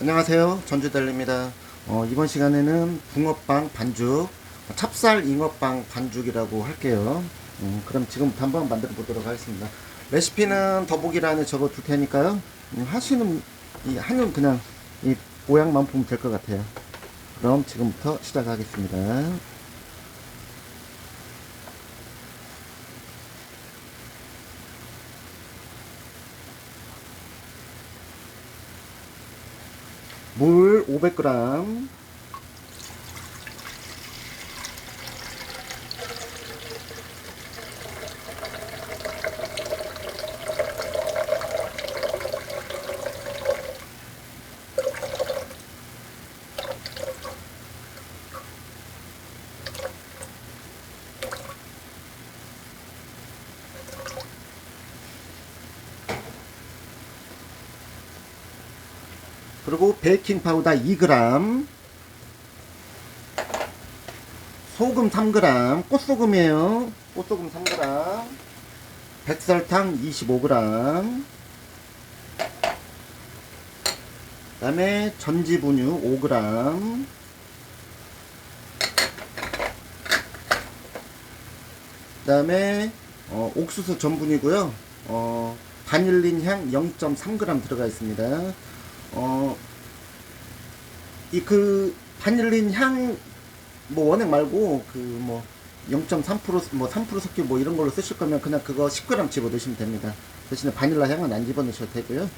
안녕하세요. 전주달입니다. 어, 이번 시간에는 붕어빵 반죽 찹쌀 잉어빵 반죽이라고 할게요. 음, 그럼 지금부터 한번 만들어 보도록 하겠습니다. 레시피는 더보기란에 적어 둘 테니까요. 음, 하시는 이 하는 그냥 이 모양만 보면 될 것 같아요. 그럼 지금부터 시작하겠습니다 500g 그리고 베이킹 파우더 2g 소금 3g 꽃소금이에요. 꽃소금 3g 백설탕 25g 그 다음에 전지분유 5g 그 다음에 어, 옥수수 전분이고요. 어, 바닐린 향 0.3g 들어가 있습니다 어, 이 그 바닐린 향 뭐 원액 말고 그 뭐 0.3%뭐 3% 섞여 뭐 이런 걸로 쓰실 거면 그냥 그거 10g 집어 넣으시면 됩니다. 대신에 바닐라 향은 안 집어 넣으셔도 되고요.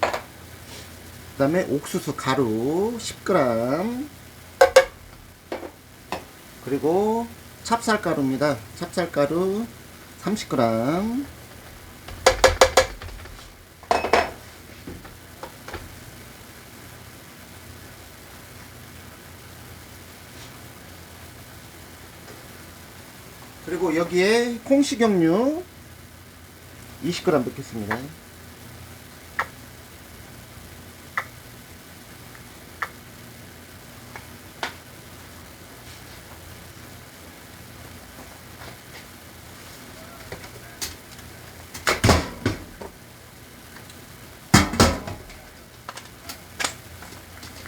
그 다음에 옥수수 가루 10g 그리고 찹쌀가루입니다. 찹쌀가루 30g 그리고 여기에 콩식용유 20g 넣겠습니다.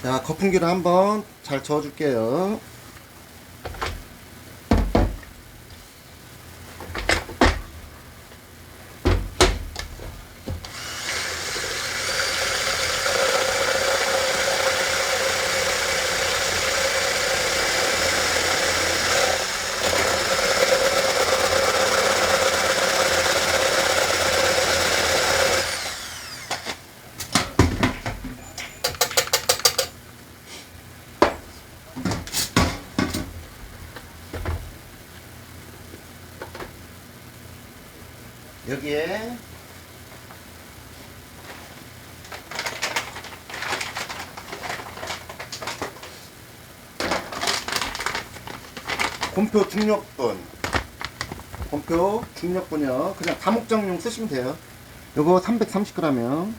자, 거품기를 한번 잘 저어줄게요. 여기에 곰표 중력분. 곰표 중력분이요. 그냥 다목장용 쓰시면 돼요. 요거 330g이요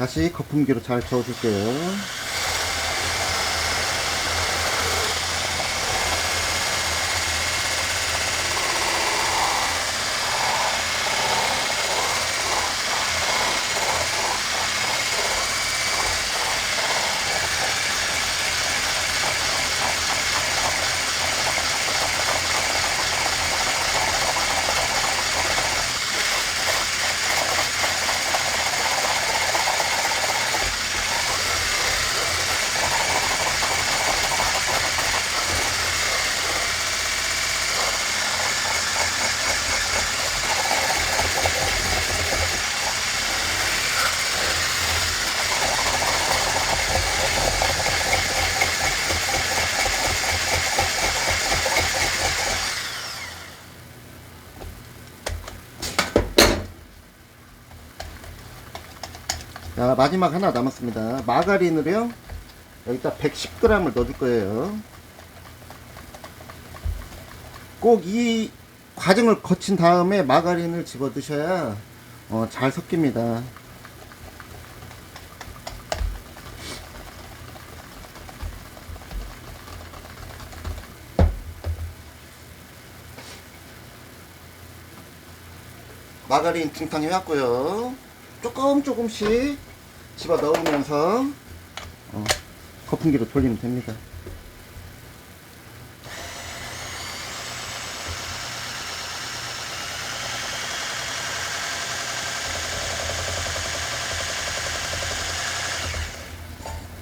다시 거품기로 잘 저어줄게요. 자, 마지막 하나 남았습니다. 마가린을요, 여기다 110g을 넣어줄 거예요. 꼭 이 과정을 거친 다음에 마가린을 집어 드셔야 어, 잘 섞입니다. 마가린 중탕 해왔고요. 조금 조금씩 집어 넣으면서 어, 거품기로 돌리면 됩니다.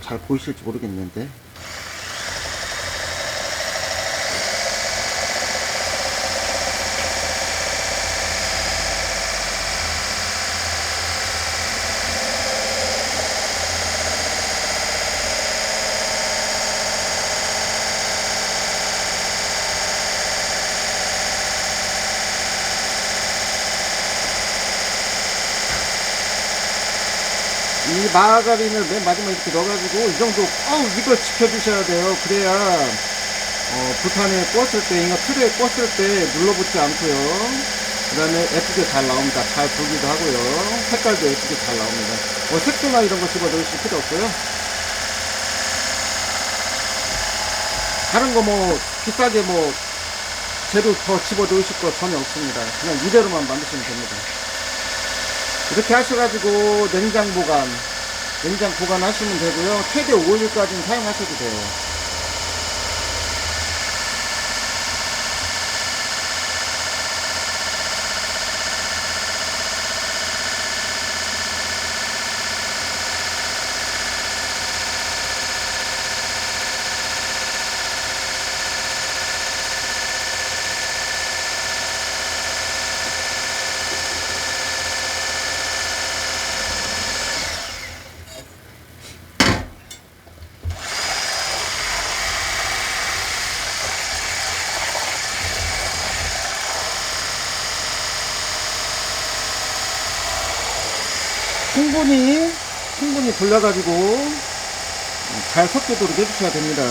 잘 보이실지 모르겠는데 이 마가린을 맨 마지막에 이렇게 넣어가지고 이 정도 꼭 이걸 지켜주셔야 돼요. 그래야 어, 불판에 구웠을 때, 이거 틀에 구웠을 때 눌러붙지 않고요. 그 다음에 예쁘게 잘 나옵니다. 잘 불기도 하고요. 색깔도 예쁘게 잘 나옵니다. 뭐 색소나 이런 거 집어 넣으실 필요 없고요. 다른 거 뭐 비싸게 뭐 재료 더 집어 넣으실 거 전혀 없습니다. 그냥 이대로만 만드시면 됩니다. 이렇게 하셔가지고 냉장 보관, 냉장 보관하시면 되고요. 최대 5일까지는 사용하셔도 돼요. 충분히, 충분히 돌려가지고 잘 섞이도록 해주셔야 됩니다.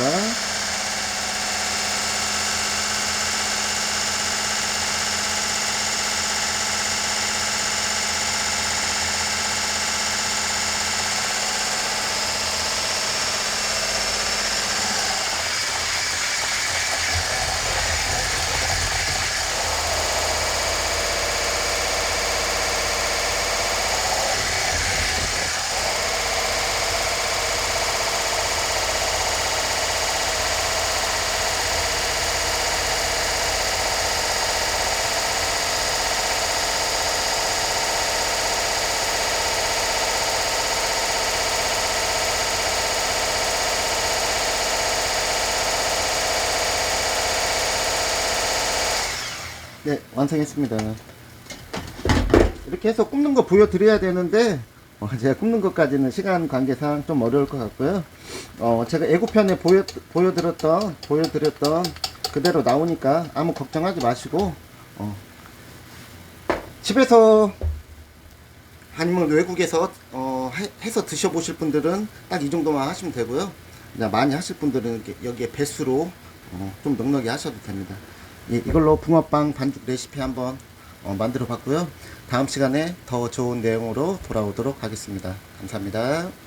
완성했습니다. 이렇게 해서 굽는 거 보여드려야 되는데, 어, 제가 굽는 것까지는 시간 관계상 좀 어려울 것 같고요. 어, 제가 예고편에 보여, 보여드렸던, 보여드렸던 그대로 나오니까 아무 걱정하지 마시고, 어, 집에서 아니면 외국에서 어, 해- 해서 드셔보실 분들은 딱 이 정도만 하시면 되고요. 많이 하실 분들은 여기에 배수로 어, 좀 넉넉히 하셔도 됩니다. 예, 이걸로 붕어빵 반죽 레시피 한번 어, 만들어 봤고요. 다음 시간에 더 좋은 내용으로 돌아오도록 하겠습니다. 감사합니다.